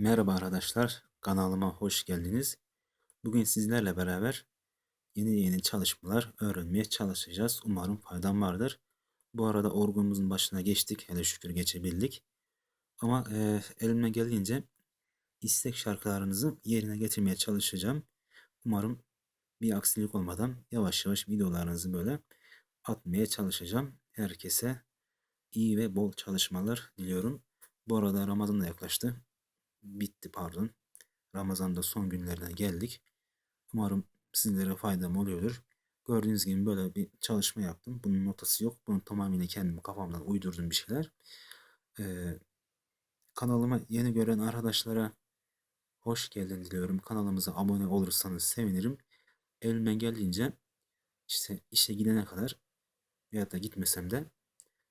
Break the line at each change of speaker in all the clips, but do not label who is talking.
Merhaba arkadaşlar, kanalıma hoş geldiniz. Bugün sizlerle beraber yeni yeni çalışmalar öğrenmeye çalışacağız. Umarım faydam vardır. Bu arada orgunumuzun başına geçtik, hele şükür geçebildik. Ama e, elimden geldiğince istek şarkılarınızı yerine getirmeye çalışacağım. Umarım bir aksilik olmadan yavaş yavaş videolarınızı böyle atmaya çalışacağım. Herkese iyi ve bol çalışmalar diliyorum. Bu arada Ramazan da yaklaştı bitti pardon. Ramazan'da son günlerine geldik. Umarım sizlere faydam oluyordur. Gördüğünüz gibi böyle bir çalışma yaptım. Bunun notası yok. Bunu tamamıyla kendim kafamdan uydurdum bir şeyler. Ee, kanalıma yeni gören arkadaşlara hoş geldin diliyorum. Kanalımıza abone olursanız sevinirim. Elimden geldiğince işte işe gidene kadar veya da gitmesem de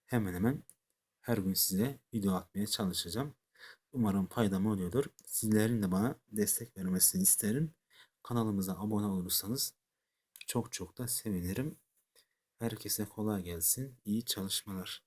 hemen hemen her gün size video atmaya çalışacağım. Umarım faydam oluyordur. Sizlerin de bana destek vermesini isterim. Kanalımıza abone olursanız çok çok da sevinirim. Herkese kolay gelsin. İyi çalışmalar.